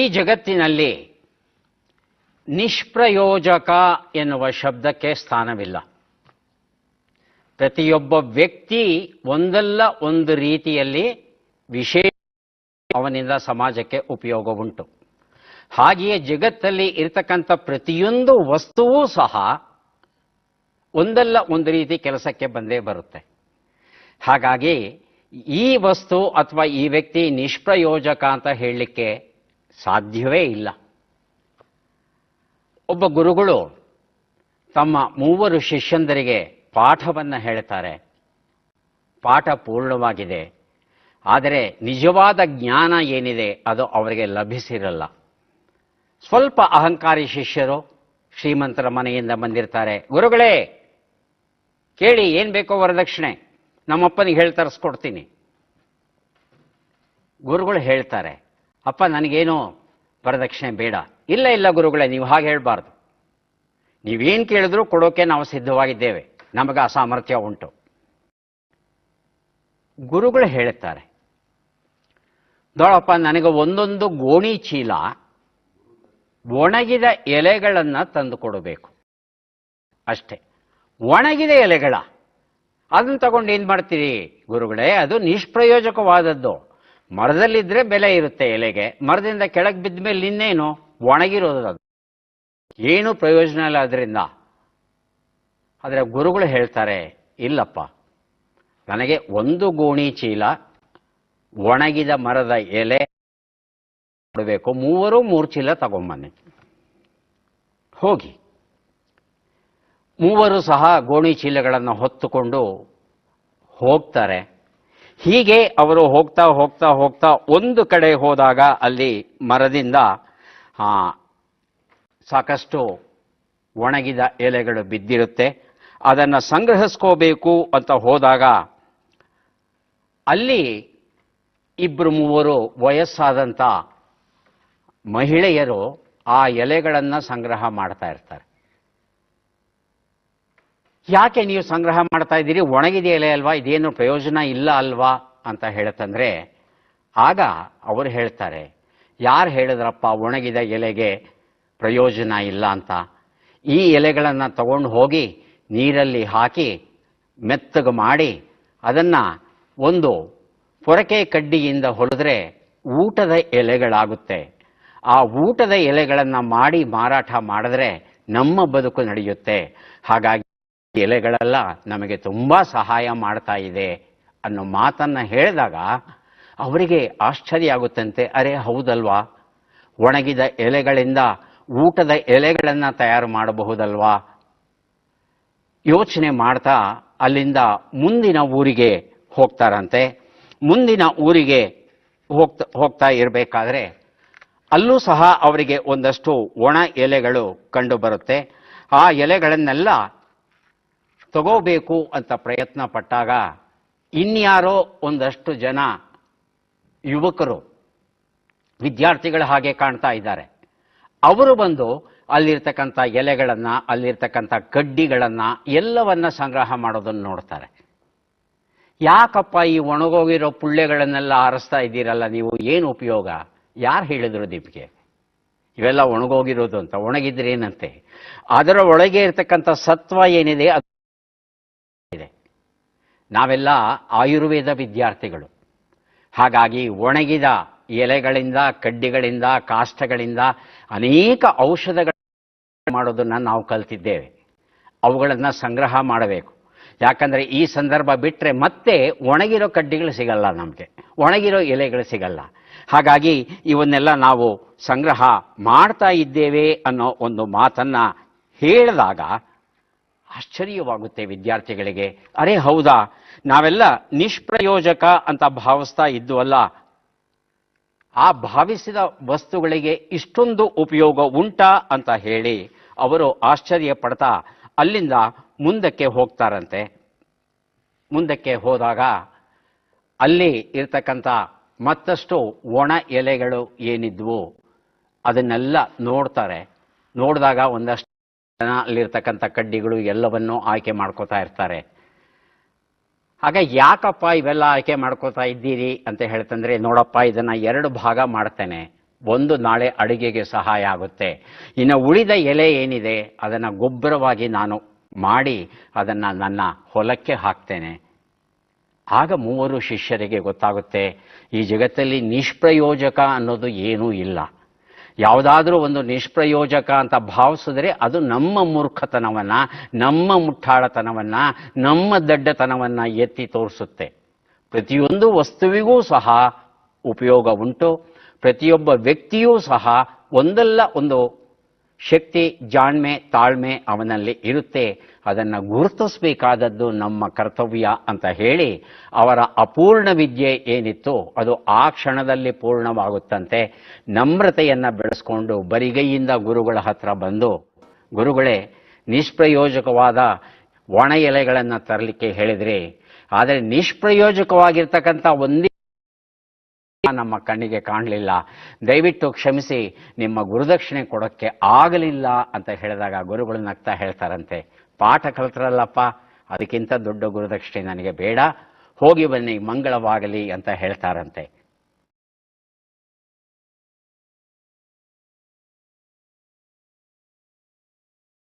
ಈ ಜಗತ್ತಿನಲ್ಲಿ ನಿಷ್ಪ್ರಯೋಜಕ ಎನ್ನುವ ಶಬ್ದಕ್ಕೆ ಸ್ಥಾನವಿಲ್ಲ. ಪ್ರತಿಯೊಬ್ಬ ವ್ಯಕ್ತಿ ಒಂದಲ್ಲ ಒಂದು ರೀತಿಯಲ್ಲಿ ವಿಶೇಷ ಅವನಿಂದ ಸಮಾಜಕ್ಕೆ ಉಪಯೋಗ ಉಂಟು. ಹಾಗೆಯೇ ಜಗತ್ತಲ್ಲಿ ಇರತಕ್ಕಂಥ ಪ್ರತಿಯೊಂದು ವಸ್ತುವೂ ಸಹ ಒಂದಲ್ಲ ಒಂದು ರೀತಿ ಕೆಲಸಕ್ಕೆ ಬಂದೇ ಬರುತ್ತೆ. ಹಾಗಾಗಿ ಈ ವಸ್ತು ಅಥವಾ ಈ ವ್ಯಕ್ತಿ ನಿಷ್ಪ್ರಯೋಜಕ ಅಂತ ಹೇಳಲಿಕ್ಕೆ ಸಾಧ್ಯವೇ ಇಲ್ಲ. ಒಬ್ಬ ಗುರುಗಳು ತಮ್ಮ ಮೂವರು ಶಿಷ್ಯಂದರಿಗೆ ಪಾಠವನ್ನು ಹೇಳ್ತಾರೆ. ಪಾಠ ಪೂರ್ಣವಾಗಿದೆ. ಆದರೆ ನಿಜವಾದ ಜ್ಞಾನ ಏನಿದೆ ಅದು ಅವರಿಗೆ ಲಭಿಸಿರಲ್ಲ. ಸ್ವಲ್ಪ ಅಹಂಕಾರಿ ಶಿಷ್ಯರು ಶ್ರೀಮಂತರ ಮನೆಯಿಂದ ಬಂದಿರ್ತಾರೆ. ಗುರುಗಳೇ, ಕೇಳಿ ಏನು ಬೇಕೋ ವರದಕ್ಷಿಣೆ. ನಮ್ಮಪ್ಪನಿಗೆ ಹೇಳಿ ತರಿಸ್ಕೊಡ್ತೀನಿ. ಗುರುಗಳು ಹೇಳ್ತಾರೆ ಅಪ್ಪ, ನನಗೇನು ವರದಕ್ಷಿಣೆ ಬೇಡ. ಇಲ್ಲ ಇಲ್ಲ ಗುರುಗಳೇ, ನೀವು ಹಾಗೆ ಹೇಳಬಾರ್ದು. ನೀವೇನು ಕೇಳಿದ್ರು ಕೊಡೋಕೆ ನಾವು ಸಿದ್ಧವಾಗಿದ್ದೇವೆ. ನಮಗೆ ಅಸಾಮರ್ಥ್ಯ ಉಂಟು. ಗುರುಗಳು ಹೇಳುತ್ತಾರೆ, ನೋಡಪ್ಪ, ನನಗೆ ಒಂದೊಂದು ಗೋಣಿ ಚೀಲ ಒಣಗಿದ ಎಲೆಗಳನ್ನು ತಂದು ಕೊಡಬೇಕು. ಅಷ್ಟೇ, ಒಣಗಿದ ಎಲೆಗಳ. ಅದನ್ನು ತಗೊಂಡು ಏನು ಮಾಡ್ತೀರಿ ಗುರುಗಳೇ, ಅದು ನಿಷ್ಪ್ರಯೋಜಕವಾದದ್ದು. ಮರದಲ್ಲಿದ್ದರೆ ಬೆಲೆ ಇರುತ್ತೆ ಎಲೆಗೆ. ಮರದಿಂದ ಕೆಳಗೆ ಬಿದ್ದ ಮೇಲೆ ಇನ್ನೇನು? ಒಣಗಿರೋದು ಅದು. ಏನು ಪ್ರಯೋಜನ ಇಲ್ಲ ಅದರಿಂದ. ಆದರೆ ಗುರುಗಳು ಹೇಳ್ತಾರೆ, ಇಲ್ಲಪ್ಪ, ನನಗೆ ಒಂದು ಗೋಣಿ ಚೀಲ, ಒಣಗಿದ ಮರದ ಎಲೆ ಕೊಡಬೇಕು. ಮೂವರು ಮೂರು ಚೀಲ ತಗೊಂಬನ್ನಿ. ಹೋಗಿ. ಮೂವರು ಸಹ ಗೋಣಿ ಚೀಲಗಳನ್ನು ಹೊತ್ತುಕೊಂಡು ಹೋಗ್ತಾರೆ. ಹೀಗೆ ಅವರು ಹೋಗ್ತಾ ಹೋಗ್ತಾ ಹೋಗ್ತಾ ಒಂದು ಕಡೆ ಹೋದಾಗ ಅಲ್ಲಿ ಮರದಿಂದ ಸಾಕಷ್ಟು ಒಣಗಿದ ಎಲೆಗಳು ಬಿದ್ದಿರುತ್ತೆ. ಅದನ್ನು ಸಂಗ್ರಹಿಸ್ಕೋಬೇಕು ಅಂತ ಹೋದಾಗ ಅಲ್ಲಿ ಇಬ್ಬರು ಮೂವರು ವಯಸ್ಸಾದಂಥ ಮಹಿಳೆಯರು ಆ ಎಲೆಗಳನ್ನು ಸಂಗ್ರಹ ಮಾಡ್ತಾ ಇರ್ತಾರೆ. ಯಾಕೆ ನೀವು ಸಂಗ್ರಹ ಮಾಡ್ತಾ ಇದ್ದೀರಿ? ಒಣಗಿದೆ ಎಲೆ ಅಲ್ವಾ? ಇದೇನು ಪ್ರಯೋಜನ ಇಲ್ಲ ಅಲ್ವಾ? ಅಂತ ಹೇಳತಂದ್ರೆ ಆಗ ಅವರು ಹೇಳ್ತಾರೆ, ಯಾರು ಹೇಳಿದ್ರಪ್ಪ ಒಣಗಿದ ಎಲೆಗೆ ಪ್ರಯೋಜನ ಇಲ್ಲ ಅಂತ? ಈ ಎಲೆಗಳನ್ನು ತಗೊಂಡು ಹೋಗಿ ನೀರಲ್ಲಿ ಹಾಕಿ ಮೆತ್ತಗೆ ಮಾಡಿ ಅದನ್ನು ಒಂದು ಪೊರಕೆ ಕಡ್ಡಿಯಿಂದ ಹೊಲಿದ್ರೆ ಊಟದ ಎಲೆಗಳಾಗುತ್ತೆ. ಆ ಊಟದ ಎಲೆಗಳನ್ನು ಮಾಡಿ ಮಾರಾಟ ಮಾಡಿದ್ರೆ ನಮ್ಮ ಬದುಕು ನಡೆಯುತ್ತೆ. ಹಾಗಾಗಿ ಎಲೆಗಳೆಲ್ಲ, ನಮಗೆ ತುಂಬ ಸಹಾಯ ಮಾಡ್ತಾ ಇದೆ ಅನ್ನೋ ಮಾತನ್ನು ಹೇಳಿದಾಗ ಅವರಿಗೆ ಆಶ್ಚರ್ಯ ಆಗುತ್ತಂತೆ, ಅರೆ, ಹೌದಲ್ವಾ? ಒಣಗಿದ ಎಲೆಗಳಿಂದ ಊಟದ ಎಲೆಗಳನ್ನು ತಯಾರು ಮಾಡಬಹುದಲ್ವಾ? ಯೋಚನೆ ಮಾಡ್ತಾ ಅಲ್ಲಿಂದ ಮುಂದಿನ ಊರಿಗೆ ಹೋಗ್ತಾರಂತೆ. ಮುಂದಿನ ಊರಿಗೆ ಹೋಗ್ತಾ ಹೋಗ್ತಾ ಇರಬೇಕಾದ್ರೆ ಅಲ್ಲೂ ಸಹ ಅವರಿಗೆ ಒಂದಷ್ಟು ಒಣ ಎಲೆಗಳು ಕಂಡು ಬರುತ್ತೆ ಆ ಎಲೆಗಳನ್ನೆಲ್ಲ ತಗೋಬೇಕು ಅಂತ ಪ್ರಯತ್ನ ಪಟ್ಟಾಗ ಇನ್ಯಾರೋ ಒಂದಷ್ಟು ಜನ ಯುವಕರು, ವಿದ್ಯಾರ್ಥಿಗಳ ಹಾಗೆ ಕಾಣ್ತಾ ಇದ್ದಾರೆ. ಅವರು ಬಂದು ಅಲ್ಲಿರ್ತಕ್ಕಂಥ ಎಲೆಗಳನ್ನು, ಅಲ್ಲಿರ್ತಕ್ಕಂಥ ಕಡ್ಡಿಗಳನ್ನು ಎಲ್ಲವನ್ನ ಸಂಗ್ರಹ ಮಾಡೋದನ್ನು ನೋಡ್ತಾರೆ. ಯಾಕಪ್ಪ ಈ ಒಣಗೋಗಿರೋ ಪುಳ್ಳೆಗಳನ್ನೆಲ್ಲ ಆರಿಸ್ತಾ ಇದ್ದೀರಲ್ಲ, ನೀವು ಏನು ಉಪಯೋಗ? ಯಾರು ಹೇಳಿದ್ರು ನಿಮಗೆ? ಇವೆಲ್ಲ ಒಣಗೋಗಿರೋದು ಅಂತ, ಒಣಗಿದ್ರೆ ಏನಂತೆ? ಅದರ ಒಳಗೆ ಇರತಕ್ಕಂಥ ಸತ್ವ ಏನಿದೆ, ಅದು ನಾವೆಲ್ಲ ಆಯುರ್ವೇದ ವಿದ್ಯಾರ್ಥಿಗಳು. ಹಾಗಾಗಿ ಒಣಗಿದ ಎಲೆಗಳಿಂದ, ಕಡ್ಡಿಗಳಿಂದ ಕಾಷ್ಟಗಳಿಂದ ಅನೇಕ ಔಷಧಗಳ ಮಾಡೋದನ್ನು ನಾವು ಕಲ್ತಿದ್ದೇವೆ. ಅವುಗಳನ್ನು ಸಂಗ್ರಹ ಮಾಡಬೇಕು. ಯಾಕಂದರೆ ಈ ಸಂದರ್ಭ ಬಿಟ್ಟರೆ ಮತ್ತೆ ಒಣಗಿರೋ ಕಡ್ಡಿಗಳು ಸಿಗಲ್ಲ ನಮಗೆ. ಒಣಗಿರೋ ಎಲೆಗಳು ಸಿಗಲ್ಲ. ಹಾಗಾಗಿ ಇವನ್ನೆಲ್ಲ ನಾವು ಸಂಗ್ರಹ ಮಾಡ್ತಾ ಇದ್ದೇವೆ ಅನ್ನೋ ಒಂದು ಮಾತನ್ನು ಹೇಳಿದಾಗ ಆಶ್ಚರ್ಯವಾಗುತ್ತೆ ವಿದ್ಯಾರ್ಥಿಗಳಿಗೆ. ಅರೆ ಹೌದಾ, ನಾವೆಲ್ಲ ನಿಷ್ಪ್ರಯೋಜಕ ಅಂತ ಭಾವಿಸ್ತಾ ಇದ್ದುವಲ್ಲ ಆ ಭಾವಿಸಿದ ವಸ್ತುಗಳಿಗೆ ಇಷ್ಟೊಂದು ಉಪಯೋಗ ಉಂಟಾ ಅಂತ ಹೇಳಿ ಅವರು ಆಶ್ಚರ್ಯ ಪಡ್ತಾ ಅಲ್ಲಿಂದ ಮುಂದಕ್ಕೆ ಹೋಗ್ತಾರಂತೆ. ಮುಂದಕ್ಕೆ ಹೋದಾಗ ಅಲ್ಲಿ ಇರ್ತಕ್ಕಂಥ ಮತ್ತಷ್ಟು ಒಣ ಎಲೆಗಳು ಏನಿದ್ವು ಅದನ್ನೆಲ್ಲ ನೋಡ್ತಾರೆ. ನೋಡಿದಾಗ ಒಂದಷ್ಟು ಅಲ್ಲಿರ್ತಕ್ಕಂಥ ಕಡ್ಡಿಗಳು ಎಲ್ಲವನ್ನೂ ಆಯ್ಕೆ ಮಾಡ್ಕೋತಾ ಇರ್ತಾರೆ. ಹಾಗೆ ಯಾಕಪ್ಪ ಇವೆಲ್ಲ ಆಯ್ಕೆ ಮಾಡ್ಕೋತಾ ಇದ್ದೀರಿ ಅಂತ ಹೇಳ್ತಂದ್ರೆ, ನೋಡಪ್ಪ, ಇದನ್ನ ಎರಡು ಭಾಗ ಮಾಡ್ತೇನೆ. ಒಂದು ನಾಳೆ ಅಡುಗೆಗೆ ಸಹಾಯ ಆಗುತ್ತೆ. ಇನ್ನು ಉಳಿದ ಎಲೆ ಏನಿದೆ, ಅದನ್ನು ಗೊಬ್ಬರವಾಗಿ ನಾನು ಮಾಡಿ ಅದನ್ನು ನನ್ನ ಹೊಲಕ್ಕೆ ಹಾಕ್ತೇನೆ. ಆಗ ಮೂವರು ಶಿಷ್ಯರಿಗೆ ಗೊತ್ತಾಗುತ್ತೆ, ಈ ಜಗತ್ತಲ್ಲಿ ನಿಷ್ಪ್ರಯೋಜಕ ಅನ್ನೋದು ಏನೂ ಇಲ್ಲ. ಯಾವುದಾದ್ರೂ ಒಂದು ನಿಷ್ಪ್ರಯೋಜಕ ಅಂತ ಭಾವಿಸಿದ್ರೆ ಅದು ನಮ್ಮ ಮೂರ್ಖತನವನ್ನ, ನಮ್ಮ ಮುಟ್ಟಾಳತನವನ್ನ, ನಮ್ಮ ದಡ್ಡತನವನ್ನ ಎತ್ತಿ ತೋರಿಸುತ್ತೆ. ಪ್ರತಿಯೊಂದು ವಸ್ತುವಿಗೂ ಸಹ ಉಪಯೋಗ ಉಂಟು. ಪ್ರತಿಯೊಬ್ಬ ವ್ಯಕ್ತಿಯೂ ಸಹ ಒಂದಲ್ಲ ಒಂದು ಶಕ್ತಿ, ಜಾಣ್ಮೆ, ತಾಳ್ಮೆ ಅವನಲ್ಲಿ ಇರುತ್ತೆ. ಅದನ್ನು ಗುರುತಿಸಬೇಕಾದದ್ದು ನಮ್ಮ ಕರ್ತವ್ಯ ಅಂತ ಹೇಳಿ ಅವರ ಅಪೂರ್ಣ ವಿದ್ಯೆ ಏನಿತ್ತು ಅದು ಆ ಕ್ಷಣದಲ್ಲಿ ಪೂರ್ಣವಾಗುತ್ತಂತೆ. ನಮ್ರತೆಯನ್ನು ಬೆಳೆಸ್ಕೊಂಡು ಬರಿಗೈಯಿಂದ ಗುರುಗಳ ಹತ್ರ ಬಂದು, ಗುರುಗಳೇ, ನಿಷ್ಪ್ರಯೋಜಕವಾದ ಒಣ ಎಲೆಗಳನ್ನು ತರಲಿಕ್ಕೆ ಹೇಳಿದ್ರಿ, ಆದರೆ ನಿಷ್ಪ್ರಯೋಜಕವಾಗಿರ್ತಕ್ಕಂಥ ಒಂದೇ ನಮ್ಮ ಕಣ್ಣಿಗೆ ಕಾಣಲಿಲ್ಲ. ದಯವಿಟ್ಟು ಕ್ಷಮಿಸಿ, ನಿಮ್ಮ ಗುರುದಕ್ಷಿಣೆ ಕೊಡೋಕ್ಕೆ ಆಗಲಿಲ್ಲ ಅಂತ ಹೇಳಿದಾಗ ಗುರುಗಳು ನಗ್ತಾ ಹೇಳ್ತಾರಂತೆ. ಪಾಠ ಕಲ್ತರಲ್ಲಪ್ಪ, ಅದಕ್ಕಿಂತ ದೊಡ್ಡ ಗುರುದಕ್ಷಿಣೆ ನನಗೆ ಬೇಡ. ಹೋಗಿ ಬನ್ನಿ, ಮಂಗಳವಾಗಲಿ ಅಂತ ಹೇಳ್ತಾರಂತೆ.